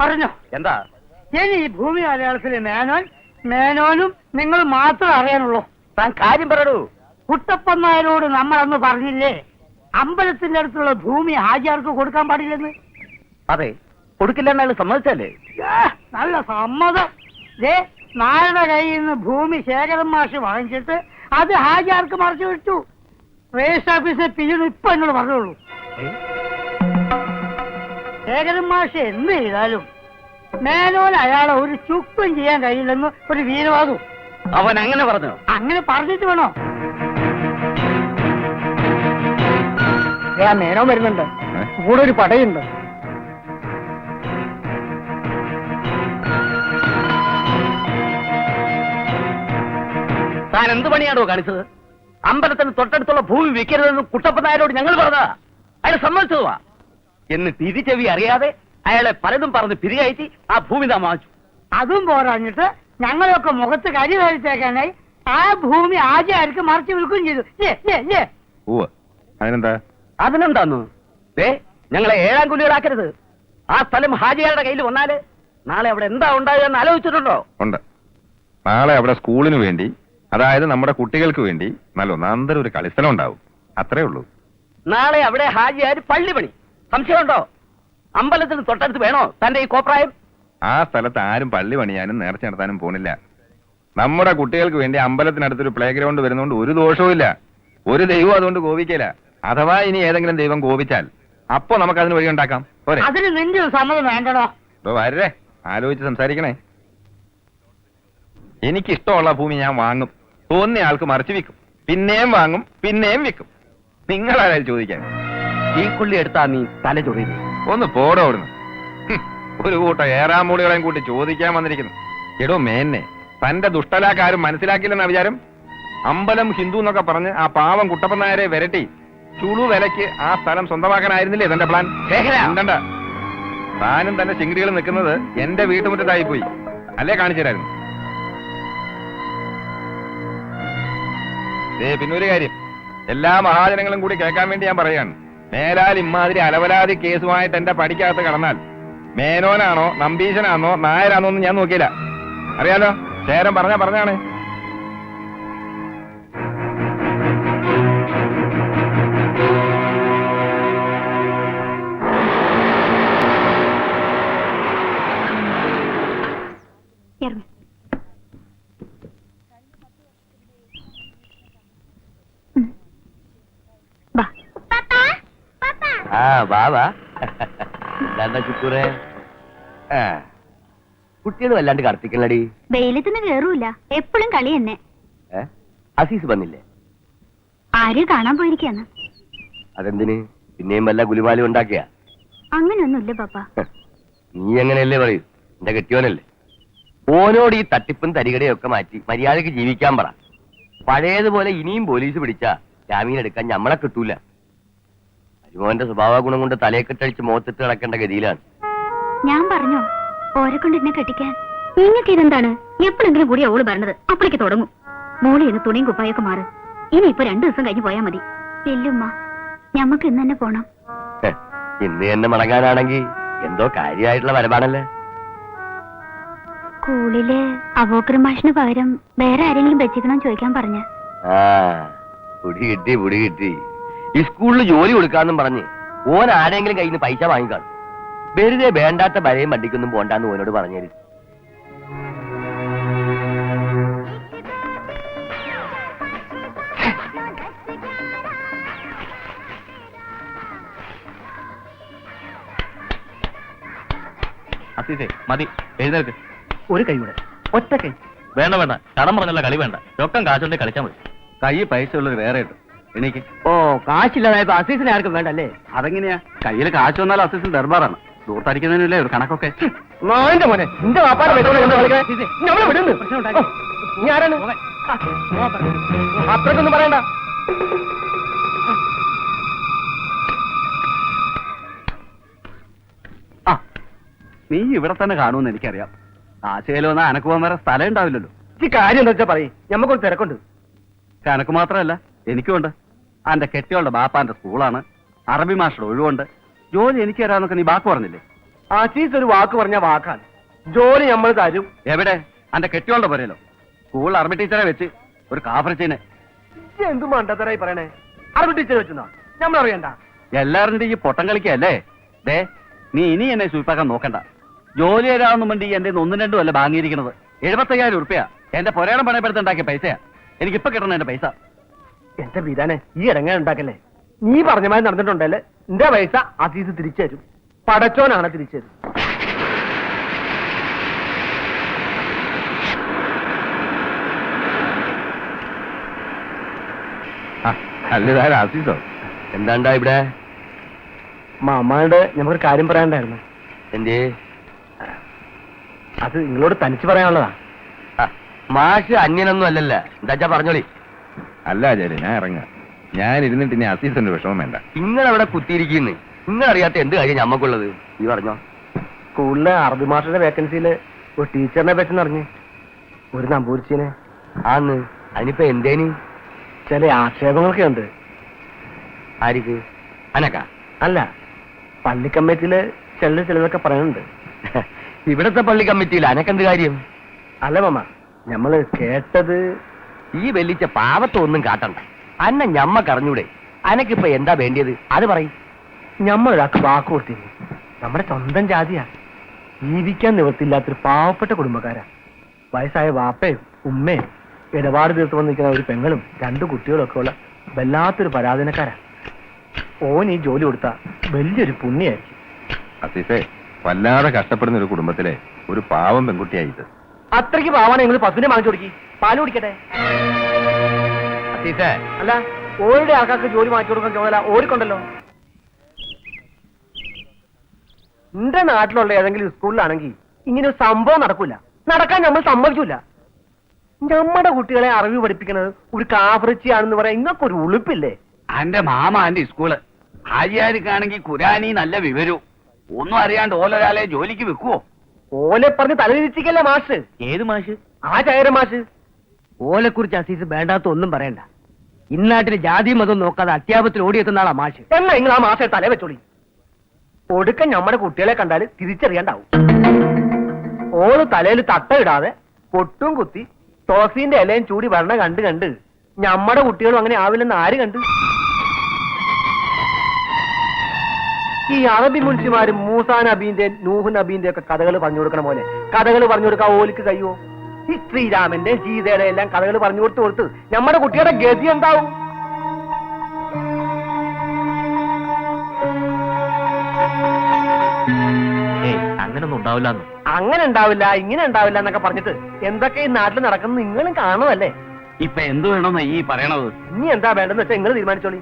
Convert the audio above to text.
പറഞ്ഞോ. എന്താ? ഇനി ഈ ഭൂമി മലയാളത്തിലെ മേനോൻ മേനോനും നിങ്ങൾ മാത്രം അറിയാനുള്ളൂ. താൻ കാര്യം പറയൂ. കുട്ടപ്പൻ നായരോട് നമ്മൾ അന്ന് പറഞ്ഞില്ലേ? അമ്പലത്തിന്റെ അടുത്തുള്ള ഭൂമി ഹാജിയാർക്ക് കൊടുക്കാൻ പാടില്ലെന്ന്? അതെ. കൊടുക്കില്ല സമ്മതിച്ചല്ലേ? നല്ല സമ്മതം. ദേ നായരുടെ കയ്യിൽ നിന്ന് ഭൂമി ശേഖരൻ മാഷ് വാങ്ങിച്ചിട്ട് അത് ഹാജിയാർക്ക് മറച്ചു വിട്ടു രജിസ്റ്റർ ഓഫീസിനെ പിന്നീട് ഇപ്പൊ എന്നോട് പറഞ്ഞോളൂ. ശേഖരൻ മാഷ് എന്ത് ചെയ്താലും മേനോൻ അയാളെ ഒരു ചുക്കും ചെയ്യാൻ കഴിയില്ലെന്ന് ഒരു വീരവാദു. അവൻ അങ്ങനെ പറഞ്ഞു? അങ്ങനെ പറഞ്ഞിട്ട് വേണോ? മേനോ വരുന്നുണ്ട്. കൂടെ ഒരു പടയുണ്ട്. താൻ എന്ത് പണിയാണോ കാണിച്ചത്? അമ്പലത്തിന് തൊട്ടടുത്തുള്ള ഭൂമി വിൽക്കരുതെന്ന് കുട്ടപ്പനായരോട് ഞങ്ങൾ പറഞ്ഞതാ. അയാൾ സമ്മതിച്ചതുവാ. എന്ന് തിരിച്ചെവി അറിയാതെ അയാളെ പലതും പറഞ്ഞ് പിരികയറ്റി ആ ഭൂമി താൻ വാങ്ങിച്ചു അതും പോരാഞ്ഞിട്ട് ഞങ്ങളൊക്കെ മുഖത്ത് കരി വരച്ചേക്കാനായി ആ ഭൂമി ആചാര്യർക്ക് മറിച്ച് വിൽക്കുകയും ചെയ്തു. ഉവ്വ്. അതിനെന്താ? അതിനെന്താന്ന്? ദേ ഞങ്ങളെ ഏഴാം കുലികളാക്കരുത്. ആ സ്ഥലം ഹാജിയാരുടെ കയ്യിൽ വന്നാൽ നാളെ അവിടെ എന്താ ഉണ്ടാവുക എന്ന് ആലോചിച്ചിട്ടുണ്ടോ? ഉണ്ട്. നാളെ അവിടെ സ്കൂളിന് വേണ്ടി അതായത് നമ്മുടെ കുട്ടികൾക്ക് വേണ്ടി നല്ല ഒന്നാന്തര ഒരു കളിസ്ഥലം ഉണ്ടാവും. അത്രേ ഉള്ളൂ. നാളെ അവിടെ ഹാജിയാർ പള്ളി പണി സംശയമുണ്ടോ? അമ്പലത്തിന് തൊട്ടടുത്ത് വേണോ തന്റെ ഈ കോപ്രായം? ആ സ്ഥലത്ത് ആരും പള്ളി പണിയാനും നേർച്ച നടത്താനും പോണില്ല. നമ്മുടെ കുട്ടികൾക്ക് വേണ്ടി അമ്പലത്തിനടുത്തൊരു പ്ലേ ഗ്രൗണ്ട് വരുന്നതുകൊണ്ട് ഒരു ദോഷവും ഇല്ല. ഒരു ദൈവം അതുകൊണ്ട് കോപിക്കില്ല അഥവാ ഇനി ഏതെങ്കിലും ദൈവം കോപിച്ചാൽ അപ്പൊ നമുക്ക് അതിന് വഴി ഉണ്ടാക്കാം. പോരെ. അതിന് നിന്റെ ഒരു സമ്മതം വേണ്ടടോ. ഇപ്പൊ വരേ ആലോചിച്ച് സംസാരിക്കണേ. എനിക്കിഷ്ടമുള്ള ഭൂമി ഞാൻ വാങ്ങും. തോന്നിയ ആൾക്ക് മറിച്ച് വിൽക്കും. പിന്നെയും വാങ്ങും പിന്നെയും വിൽക്കും. നിങ്ങളാരായാലും ചോദിക്കാൻ. ഈ കുള്ളി എടുത്താ നീ തല ചൊറി ഒന്ന് പോടോ അവിടുന്ന്. ഒരു കൂട്ടം ഏറാമൂളികളെയും കൂട്ടി ചോദിക്കാൻ വന്നിരിക്കുന്നു. എടോ മേന്നെ തന്റെ ദുഷ്ടലാക്കാരും മനസ്സിലാക്കില്ലെന്ന വിചാരം? അമ്പലം ഹിന്ദു എന്നൊക്കെ പറഞ്ഞ് ആ പാവം കുട്ടപ്പൻ നായരെ വിരട്ടി ചുളു വിലക്ക് ആ സ്ഥലം സ്വന്തമാക്കാനായിരുന്നില്ലേ തന്റെ പ്ലാൻ? ശേഖര! ഉണ്ടണ്ട. താനും തന്റെ ചിങ്കിടികൾ നിൽക്കുന്നത് എന്റെ വീട്ടുമുറ്റത്തായി പോയി. അല്ലേ കാണിച്ചു തരായിരുന്നു. പിന്നൊരു കാര്യം. എല്ലാ മഹാജനങ്ങളും കൂടി കേൾക്കാൻ വേണ്ടി ഞാൻ പറയാണ് മേലാൽ ഇമ്മാതിരി അലവലാതി കേസുമായിട്ട് എന്റെ പടിക്കകത്ത് കടന്നാൽ മേനോനാണോ നമ്പീശനാണോ നായരാണോ എന്ന് ഞാൻ നോക്കിയില്ല. അറിയാലോ? ചേരം പറഞ്ഞ പറഞ്ഞാണ്. ആ വാ വാ. എന്താ ചുക്കൂറെ? കുട്ടികൾ വല്ലാണ്ട് കടത്തിക്കണടി വെയിലത്തിന് കേറൂല. എപ്പോഴും കളി തന്നെ. അസീസ് വന്നില്ലേ? ആര് കാണാൻ പോയിരിക്കാന്ന്? അതെന്തിന്? പിന്നെയും വല്ല ഗുലിമാലും ഉണ്ടാക്കിയ? അങ്ങനെയൊന്നുമില്ല പാപ്പ. നീ എങ്ങനെയല്ലേ പറയൂ? എന്റെ കെട്ടിയോനല്ലേ? ഓനോട് ഈ തട്ടിപ്പും തരികടയും ഒക്കെ മാറ്റി മര്യാദയ്ക്ക് ജീവിക്കാൻ പറ. പഴയതുപോലെ ഇനിയും പോലീസ് പിടിച്ചാ ജാമീൻ എടുക്കാൻ ഞമ്മളെ കിട്ടൂല. അരിമോന്റെ സ്വഭാവ ഗുണം കൊണ്ട് തലയെ കെട്ടടിച്ച് മുഖത്തിട്ട് കിടക്കേണ്ട ഗതിയിലാണ്. ഞാൻ പറഞ്ഞോ ഓരെ കൊണ്ട് എന്നെ കെട്ടിക്കാൻ. നിങ്ങൾക്ക് ഇതെന്താണ്? എപ്പോഴെങ്കിലും കൂടി ഓൾ പറഞ്ഞത് അപ്പോഴേക്ക് തുടങ്ങും. മോളി എന്ന് തുണിയും കുപ്പായൊക്കെ മാറ്. ഇനി ഇപ്പൊ രണ്ടു ദിവസം കഴിഞ്ഞ് പോയാ മതി. ഇല്ലുമ്മ ഞമ്മക്ക് ഇന്ന് തന്നെ പോണം. ഇന്ന് തന്നെ മടങ്ങാനാണെങ്കിൽ എന്തോ കാര്യമായിട്ടുള്ള വരവാണല്ലേ? സ്കൂളിൽ അവോക്കർ മാഷിന് പകരം വേറെ ആരെങ്കിലും വെച്ചിരിക്കണം ചോദിക്കാൻ പറഞ്ഞ. ആ പുടി കിട്ടി പുടി കിട്ടി. സ്കൂളിൽ ജോലി കൊടുക്കാന്നും പറഞ്ഞ് ഓൻ ആരെങ്കിലും കയ്യിൽ നിന്ന് പൈസ വാങ്ങിക്കാണ് വെറുതെ വേണ്ടാത്ത ബലയും വണ്ടിക്കൊന്നും പോണ്ടാന്ന് ഓനോട് പറഞ്ഞേര്. അസീസേ മതി എഴുന്നേൽക്ക്. ഒരു കൈ കൂടെ. ഒറ്റ കൈ. വേണ്ട വേണ്ട. കടം പറഞ്ഞല്ല കളി വേണ്ട. രൊക്കം കാശുണ്ടെങ്കിൽ കളിച്ചാൽ മതി. കൈ പൈസ ഉള്ളത് വേറെ ഉണ്ട് എനിക്ക് ഓ കാശില്ലാതായപ്പോ അസീസിനെ ആർക്കും വേണ്ടല്ലേ? അതെങ്ങനെയാ? കയ്യിൽ കാശ് വന്നാൽ അസീസിൽ ദർബാറാണ്. ദൂർത്തടിക്കുന്നതിനല്ലേ ഒരു കണക്കൊക്കെ? മോന്റെ മോനെ നിന്റെ വാപ്പാടെ നമ്മളെ വിടുന്നു. നീ ആരാണ്? അത്രക്കൊന്നും പറയണ്ട. നീ ഇവിടെ തന്നെ കാണുമെന്ന് എനിക്കറിയാം. ആശയിലോ എന്നാ അനക്ക് പോകാൻ വേറെ സ്ഥലം ഉണ്ടാവില്ലല്ലോ. ഈ കാര്യം എന്താ വെച്ചാ പറയും? ഞമ്മക്കൊരു തിരക്കുണ്ട്. അനക്ക് മാത്രമല്ല എനിക്കുമുണ്ട് അന്റെ കെട്ടിയോളുടെ ബാപ്പാന്റെ സ്കൂളാണ്. അറബി മാഷയുടെ ഒഴിവുണ്ട്. ജോലി എനിക്ക് തരാന്നൊക്കെ നീ വാക്ക് പറഞ്ഞില്ലേ? ആശീസ് ഒരു വാക്ക് പറഞ്ഞ വാക്കാണ്. ജോലി നമ്മൾ തരും. എവിടെ? അന്റെ കെട്ടിയോളുടെ പോരല്ലോ സ്കൂൾ അറബി ടീച്ചറെ വെച്ച് ഒരു കാഫറച്ചീനെ. എന്ത് മണ്ടത്തരായി പറയണേ? അറബി ടീച്ചറെ വെച്ചോ നമ്മൾ അറിയണ്ട. എല്ലാവരും ഈ പൊട്ടം കളിക്കല്ലേ ദേ നീ ഇനി എന്നെ സൂപ്പാക്കാൻ നോക്കണ്ട. ജോലി തരാമെന്ന് വേണ്ടി എന്റെ ഒന്നും രണ്ടും അല്ല വാങ്ങിയിരിക്കുന്നത്. എഴുപത്തയ്യായിരം ഉറുപ്പ്യ. എന്റെ പൊരേണം പണയപ്പെടുത്തുണ്ടാക്കിയ പൈസയാ. എനിക്കിപ്പോ കിട്ടണം എന്റെ പൈസ. എന്റെ വീരാനെ ഈ ഇടങ്ങ ഉണ്ടാക്കല്ലേ? നീ പറഞ്ഞ മാതിരി നടന്നിട്ടുണ്ടല്ലേ? എന്റെ പൈസ അസീസ് തിരിച്ചു തരും. പടച്ചോനാണ് തിരിച്ചു തരും. ആസീസോ എന്താണ്ടാ ഇവിടെ? മാമാണ്ട് ഞമ്മക്കൊരു കാര്യം പറയാണ്ടായിരുന്നു എന്തേ? അത് നിങ്ങളോട് തനിച്ച് പറയാനുള്ളതാ. മാഷ് അന്യനൊന്നും അല്ലല്ല. എന്താച്ചാ പറഞ്ഞോളി. അല്ല ആചാര്യ ഞാൻ ഇറങ്ങാം. ഞാൻ ഇരുന്നിട്ട് ഇനി അസീസിന്റെ വിഷമം വേണ്ട. നിങ്ങളവിടെ കുത്തിയിരിക്കുന്നു. നിങ്ങൾ അറിയാത്ത എന്ത് കാര്യം ഞമ്മക്കുള്ളത്? ഈ പറഞ്ഞോ. സ്കൂളിലെ അറബി മാസ്റ്ററുടെ വേക്കൻസിയിൽ ഒരു ടീച്ചറിനെ പറ്റി അറിഞ്ഞ്. ഒരു നമ്പൂരിച്ചിനെ. ആന്ന് അതിനിപ്പോ എന്തേനി? ചില ആക്ഷേപങ്ങളൊക്കെ ഉണ്ട്. ആരിക്ക്? അനക്ക? അല്ല പള്ളി കമ്മിറ്റിയിൽ ചില ചിലതൊക്കെ പറയുന്നുണ്ട്. ഇവിടത്തെ പള്ളി കമ്മിറ്റിയിൽ അനക്കെന്ത് കാര്യം? അല്ല മാമ ഞമ്മൾ കേട്ടത് ഈ വെല്ലിച്ച പാവത്തൊന്നും കാട്ടണ്ട. അന്ന കറഞ്ഞൂടെ അനക്കിപ്പോ എന്താ വേണ്ടിയത്? അത് പറയും. ഞമ്മളൊരാൾക്ക് വാക്ക് കൊടുത്തിരുന്നു. നമ്മുടെ സ്വന്തം ജാതിയാ. ജീവിക്കാൻ നിവർത്തില്ലാത്തൊരു പാവപ്പെട്ട കുടുംബക്കാരാ. വയസ്സായ വാപ്പയും ഉമ്മയും ഇടപാട് തീർത്ത് വന്നിരിക്കുന്ന ഒരു പെങ്ങളും രണ്ടു കുട്ടികളും ഒക്കെ ഉള്ള വല്ലാത്തൊരു പരാധീനക്കാരാ. ഓൻ ഈ ജോലി കൊടുത്ത വലിയൊരു പുണ്യായിരിക്കും. അസീസേ വല്ലാതെ കഷ്ടപ്പെടുന്ന ഒരു കുടുംബത്തിലെ ഒരു പാവം പെൺകുട്ടിയായിട്ട് അത്രയ്ക്ക് പാവാണ് നിങ്ങൾ പശുവിനെ വാങ്ങിച്ചു കൊടുക്കി. പാൽ കുടിക്കട്ടെ. അസീസേ. അല്ല ഓരുടെ ആൾക്കാർക്ക് ജോലി മാറ്റി കൊടുക്കാൻ ചുമതല ഓടിക്കൊണ്ടല്ലോ എന്റെ നാട്ടിലുള്ള ഏതെങ്കിലും സ്കൂളിലാണെങ്കിൽ ഇങ്ങനെ ഒരു സംഭവം നടക്കൂല. നടക്കാൻ നമ്മൾ സമ്മതിക്കൂല. നമ്മുടെ കുട്ടികളെ അറിവ് പഠിപ്പിക്കുന്നത് ഒരു കാഫറിച്ചിയാണെന്ന് പറയാൻ ഇങ്ങക്കൊരു ഉളുപ്പില്ലേ? അന്റെ മാമ അന്റെ സ്കൂൾ. ആര്യാർക്കാണെങ്കിൽ ഖുരാനി നല്ല വിവരവും ഒന്നും അറിയാണ്ട് ഓലൊരാളെ ജോലിക്ക് വെക്കുവോ? ഓലെ പറഞ്ഞ് തലതിരിച്ചിക്കല്ലേ മാഷ്? ഏത് മാഷ്? ആ ചായര മാഷ്. ഓലെ കുറിച്ച് അസീസ് വേണ്ടാത്ത ഒന്നും പറയണ്ട. ഇന്നാട്ടിലെ ജാതി മതം നോക്കാതെ അത്യാപത്തിൽ ഓടിയെത്തുന്ന ആളാ മാഷ്. എന്നാ നിങ്ങൾ ആ മാഷെ തല വെച്ചോളി. ഒടുക്കം നമ്മുടെ കുട്ടികളെ കണ്ടാൽ തിരിച്ചറിയാണ്ടാവും. ഓൾ തലയിൽ തട്ട ഇടാതെ പൊട്ടും കുത്തി തോസീന്റെ ഇലയും ചൂടി വരണ കണ്ട് കണ്ട് നമ്മുടെ കുട്ടികളും അങ്ങനെ ആവില്ലെന്ന് ആര് കണ്ട്? ഈ അറബി മുൻഷിമാരും മൂസാ നബീന്റെ നൂഹ് നബീന്റെ ഒക്കെ കഥകൾ പറഞ്ഞു കൊടുക്കണ പോലെ കഥകൾ പറഞ്ഞു കൊടുക്കാൻ ഓലിക്ക് കഴിയുമോ ഈ ശ്രീരാമന്റെ സീതയുടെ എല്ലാം കഥകൾ പറഞ്ഞു കൊടുത്തു കൊടുത്ത് നമ്മുടെ കുട്ടിയുടെ ഗതി എന്താവും? അങ്ങനൊന്നും ഉണ്ടാവില്ല അങ്ങനെ ഉണ്ടാവില്ല ഇങ്ങനെ ഉണ്ടാവില്ല എന്നൊക്കെ പറഞ്ഞിട്ട് എന്തൊക്കെ ഈ നാട്ടിൽ നടക്കുന്നു നിങ്ങളും കാണുമല്ലേ ഇപ്പൊ എന്ത് വേണമെന്നാ ഈ പറയണത്? ഇനി എന്താ വേണ്ടെന്ന് വെച്ചാൽ നിങ്ങൾ തീരുമാനിച്ചോളി.